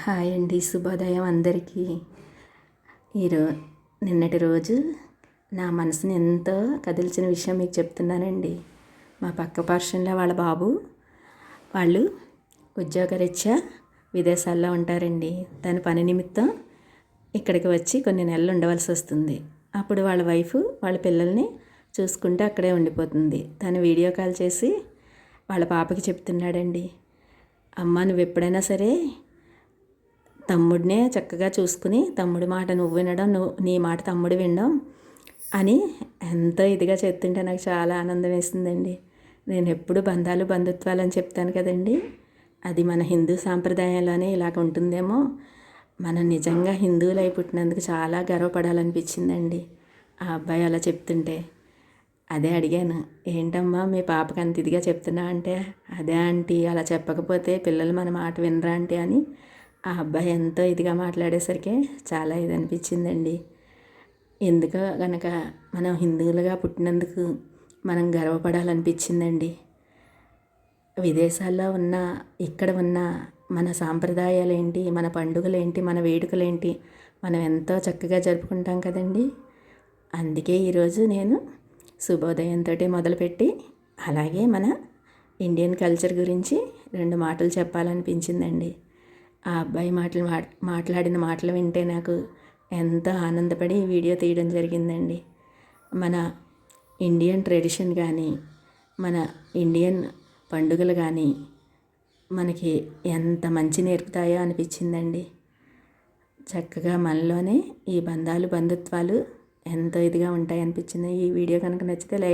Hi అండి శుభోదయం అందరికీ. ఈరో నిన్నటి రోజు నా మనసుని ఎంతో కదిల్చిన విషయం మీకు చెప్తున్నానండి. మా పక్క పార్షన్లో వాళ్ళ బాబు వాళ్ళు ఉద్యోగరీత్యా విదేశాల్లో ఉంటారండి. తన పని నిమిత్తం ఇక్కడికి వచ్చి కొన్ని నెలలు ఉండవలసి వస్తుంది. అప్పుడు వాళ్ళ వైఫ్ వాళ్ళ పిల్లల్ని చూసుకుంటే అక్కడే ఉండిపోతుంది. తను వీడియో కాల్ చేసి వాళ్ళ పాపకి చెప్తున్నాడండి. అమ్మ నువ్వు ఎప్పుడైనా సరే తమ్ముడినే చక్కగా చూసుకుని తమ్ముడి మాట నువ్వు వినడం నువ్వు నీ మాట తమ్ముడు వినడం అని ఎంతో ఇదిగా చెప్తుంటే నాకు చాలా ఆనందం వేసిందండి. నేను ఎప్పుడు బంధాలు బంధుత్వాలు అని చెప్తాను కదండి. అది మన హిందూ సాంప్రదాయంలోనే ఇలాగ ఉంటుందేమో. మనం నిజంగా హిందువులై పుట్టినందుకు చాలా గర్వపడాలనిపించిందండి ఆ అబ్బాయి అలా చెప్తుంటే. అదే అడిగాను ఏంటమ్మా మీ పాపకి అంత ఇదిగా చెప్తున్నా అంటే అదే ఆంటీ అలా చెప్పకపోతే పిల్లలు మన మాట వినరా అంటే అని. ఆ అబ్బాయి ఎంతో ఇదిగా మాట్లాడేసరికి చాలా ఇది అనిపించిందండి. ఎందుకో కనుక మనం హిందువులుగా పుట్టినందుకు మనం గర్వపడాలనిపించిందండి. విదేశాల్లో ఉన్న ఇక్కడ ఉన్న మన సాంప్రదాయాలు ఏంటి మన పండుగలు ఏంటి మన వేడుకలు ఏంటి మనం ఎంతో చక్కగా జరుపుకుంటాం కదండి. అందుకే ఈరోజు నేను శుభోదయంతో మొదలుపెట్టి అలాగే మన ఇండియన్ కల్చర్ గురించి రెండు మాటలు చెప్పాలనిపించిందండి. ఆ అబ్బాయి మాటలు మాట్లాడిన మాటలు వింటే నాకు ఎంతో ఆనందపడి వీడియో తీయడం జరిగిందండి. మన ఇండియన్ ట్రెడిషన్ కానీ మన ఇండియన్ పండుగలు కానీ మనకి ఎంత మంచి నేర్పుతాయో అనిపించిందండి. చక్కగా మనలోనే ఈ బంధాలు బంధుత్వాలు ఎంతో ఇదిగా ఉంటాయి అనిపించింది ఈ వీడియో కనుక నచ్చితే లైక్